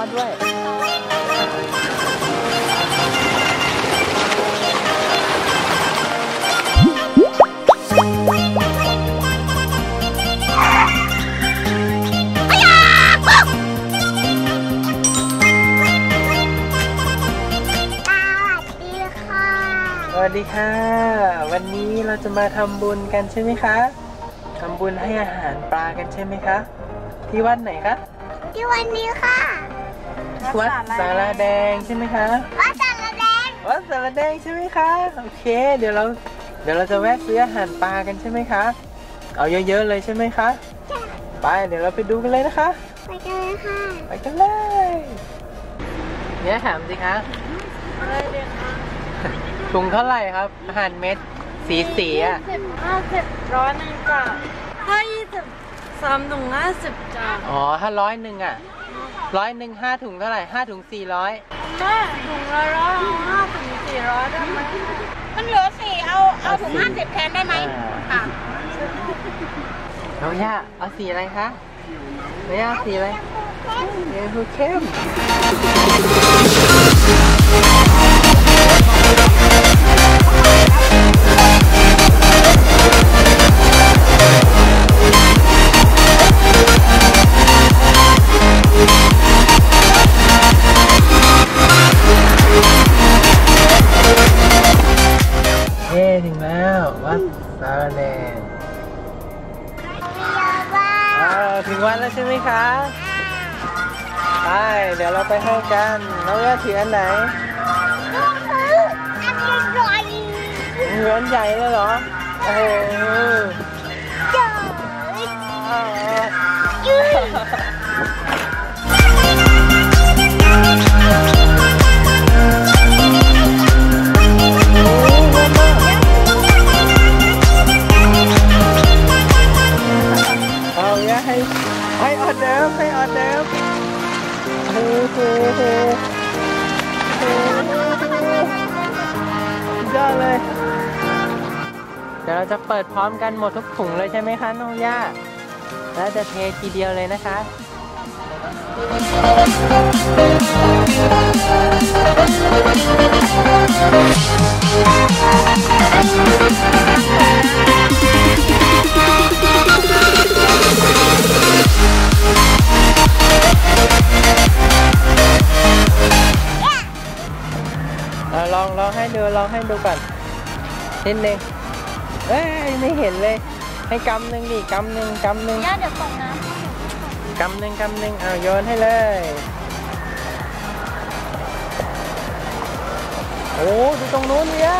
อดด้วยสวัสดีค่ะสวัสดีค่ะ วันนี้เราจะมาทำบุญกันใช่ไหมคะทำบุญให้อาหารปลากันใช่ไหมคะ ที่วัดไหนคะ ที่วันนี้ค่ะ วัดสารแดงใช่ไหมคะวัดสารแดงวัดสารแดงใช่ไหมคะโอเค เดี๋ยวเราเดี๋ยวเราจะแวะซื้ออาหารปลากันใช่ไหมคะ เอาเยอะๆเลยใช่ไหมคะจ้ะไปเดี๋ยวเราไปดูกันเลยนะคะ ไปกันเลยค่ะไปกันเลยเนี่ยถามสิคะอะไรเด็กอะถุงเท่าไหร่ครับอาหารเม็ดสีสีอะสิบห้าสิบร้อยหนึ่งจ้ะถ้ายี่สิบสามถุงห้าสิบจ้ะอ๋อถ้าร้อยหนึ่งอะ ร้อยหนึ่งห้าถุงเท่าไหร่ห้าถุงสี่ร้อยแม่ถุงละร้อยเอาห้าถุงสี่ร้อยได้ไหมมันเหลือสี่เอาเอาถุงห้าสิบแทนได้ไหมค่ะน้องย่าเอาสีอะไรคะน้องย่าเอาสีอะไรเยฮูเข้ม วถึงวันแล้วใช่ไหมคะไปเดี๋ยวเราไปให้กันน้องย่าถืออันไหนอันนี้รอยเหมือนใหญ่เลยเหรอโอ้โให้ออเดิร์ฟให้ออเดิร์ฟโอ้โหโหโหยอดเลย เดี๋ยวเราจะเปิดพร้อมกันหมดทุกถุงเลยใช่ไหมคะน้องย่า แล้วจะเททีเดียวเลยนะคะเอ องลองให้ดูลองให้ดูก่อนนิดนึงเอ้ยไม่เห็นเลย ให้กำหนึ่งดิกำหนึ่งกำหนึ่งย่าเดี๋ยวตกน้กำหนึ่งกำหนึ่งเอาโยนให้เลยโอ้ดูตรงนู้นเนี่ย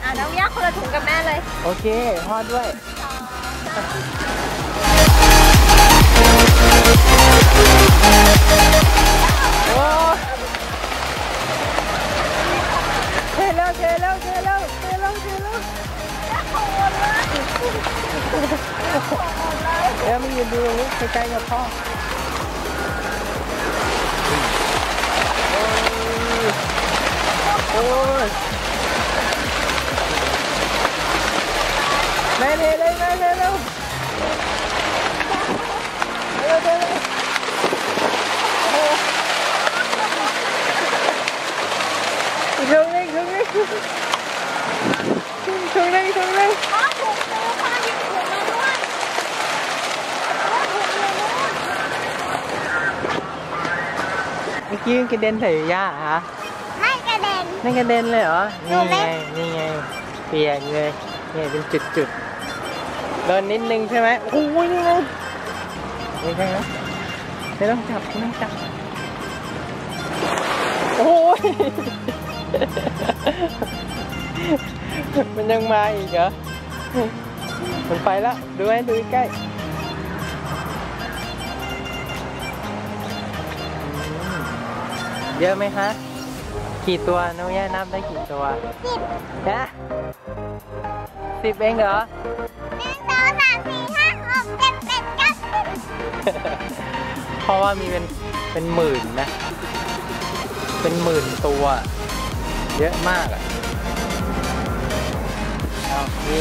ำอะน้องย่าคนละถุงกับแม่เลย โอเคทอดด้วยโอ้เทแล้วเยืนดูตรงนี้ใกล้ๆกับพ่อโอ้ยแม่เทเลยแม่เทเร็วเร็วเร็วเร็วโอ้ถุงนึง ถุงนึงถุงนึงถุงนึงอ๋อถุงนึงค่ะหยิบถุงมาด้วยอ๋อถุงนึงนู่นเมื่อกี้มันกระเด็นใส่ย่าเหรอไม่กระเด็น ไม่กระเด็นเลยเหรอดูนี่ไหมไงนี่ไง เปียกเลยเนี่ยเป็นจุดจุดๆโดนนิดนึงใช่ไหมโอ้ยนี่ไงนี่ไงนะไม่ต้องจับไม่ต้องจับ โอ้ย มันยังมาอีกเหรอ มันไปแล้ว ดูให้ดูใกล้อืมเยอะไหมคะกี่ตัวน้องย่านับได้กี่ตัวสิบฮะสิบเองเหรอหนึ่งสองสามสี่ห้าหกเจ็ดแปดเก้าสิบเพราะว่ามีเป็นเป็นหมื่นนะ เป็นหมื่นตัว เยอะมากอะเอามี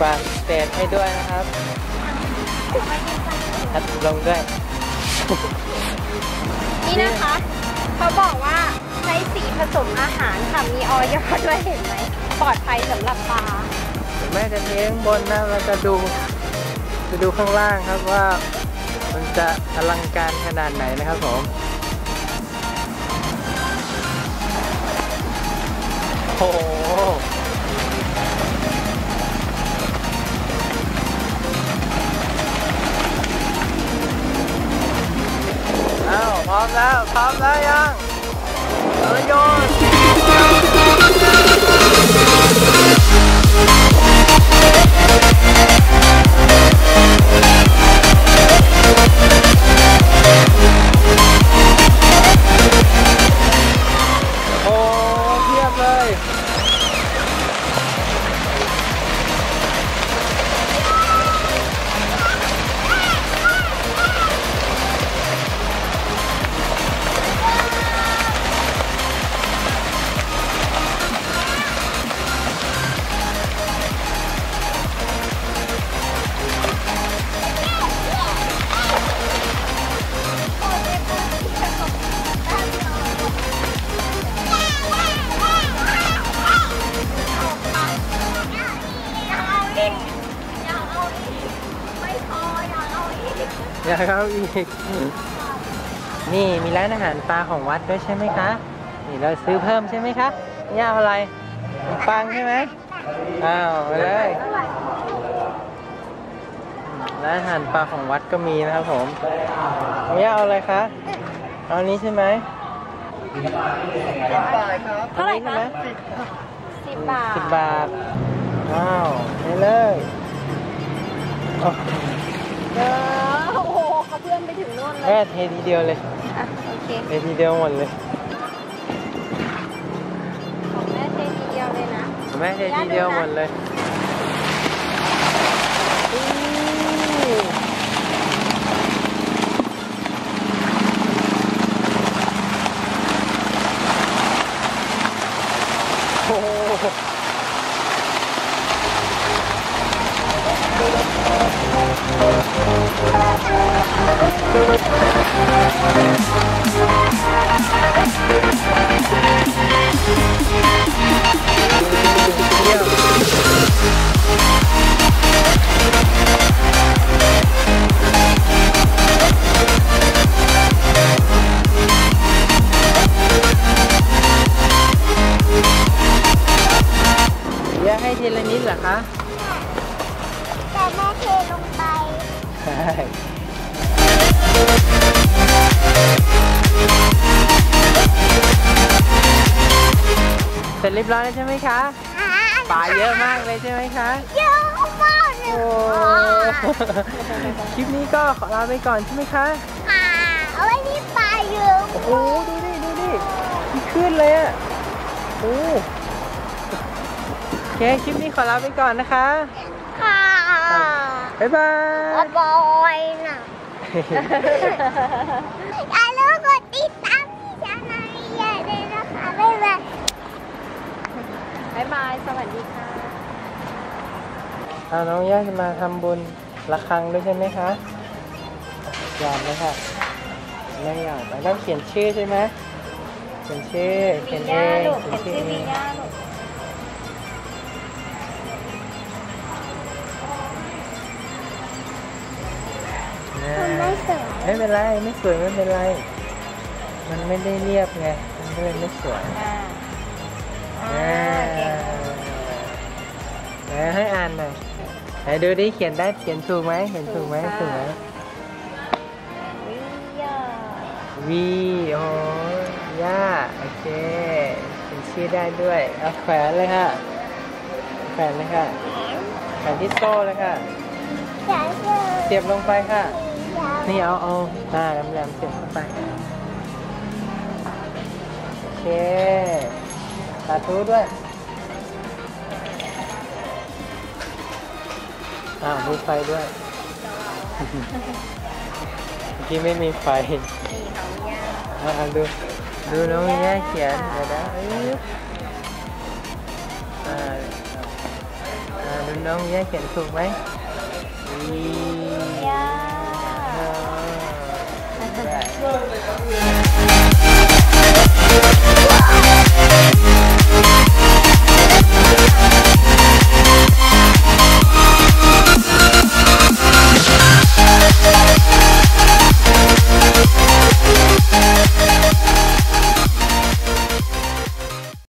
กวาดเศษให้ด้วยนะครับทัดลงด้วย นี่นะคะ เขาบอกว่าใช้สีผสมอาหารค่ะ มีออยอด้วยเห็นไหม ปลอดภัยสำหรับปลาเดี๋ยวแม่จะเทข้างบนนะเราจะดูจะดูข้างล่างครับว่า มันจะอลังการขนาดไหนนะครับผม โอ้โหอ้าวพร้อมแล้ว พร้อมแล้วยังเอาโยน อยากเอาอีก นี่มีร้านอาหารปลาของวัดด้วยใช่ไหมคะ นี่เราซื้อเพิ่มใช่ไหมคะนี่เอาอะไรปังใช่ไหมอ้าวมาเลยร้านอาหารปลาของวัดก็มีนะครับผมนี่เอาอะไรคะเอาอันนี้ใช่ไหมเท่าไหร่อันนี้คะใช่ไหมสิบบาทสิบบาทว้าวไปเลยโอ้เออโอ้โหเขาเพื่อนไปถึงโน่นเลแม่ยเททีเดียวเลยอะโอเค เททีเดียวหมดเลยของแม่เททีเดียวเลยนะ แม่เททีเดียวหมดเลย เยี่ยมแยกให้ทีละนิดเหรอคะ เสร็จเรียบร้อยแล้วใช่ไหมคะปลาเยอะมากเลยใช่ไหมคะเยอะมากเลยโอ้คลิปนี้ก็ขอลาไปก่อนใช่ไหมคะค่ะเอาไว้ที่ปลาเยอะโอ้โหดูดิดูดิมีขึ้นเลยอะโอ้โอเคคลิปนี้ขอลาไปก่อนนะคะ ค่ะบ๊ายบายบอยน่ะอย่าลืมกดติดตามพี่ชานาลียาเลยนะคะ บ๊ายบาย บ๊ายบาย สวัสดีค่ะเอาน้องย่าจะมาทำบุญระฆังด้วยใช่ไหมคะหยอดเลยค่ะไม่หยอดแล้วต้องเขียนชื่อใช่ไหมเขียนชื่อเขียนเองเขียนชื่อเองนะไม่สวยไม่เป็นไรไม่สวยไม่เป็นไร มันไม่ได้เรียบไงมันก็เลยไม่สวยอ่าอ่า ไหนให้อ่านหน่อยไหนดูดิเขียนได้เขียนถูกไหมเขียนถูกไหมถูกไหมวิยาวีโอ้ย่าโอเคเขียนชื่อได้ด้วยเอาแขวนเลยค่ะแขวนเลยค่ะแขวนที่โซ่เลยค่ะจะเจอเสียบลงไปค่ะยานี่เอาเอาหน้าแหลมๆเสียบเข้าไปโอเคสาธุด้วย อ่าวมีไฟด้วยเมื่อกี้ไม่มีไฟนี่ของยาอ่าดู ดูน้องมีแย่เขียนเดี๋ยวนะเอ้ยอ่าอ่าดูน้องมีแย่เขียนถูกไหมวียา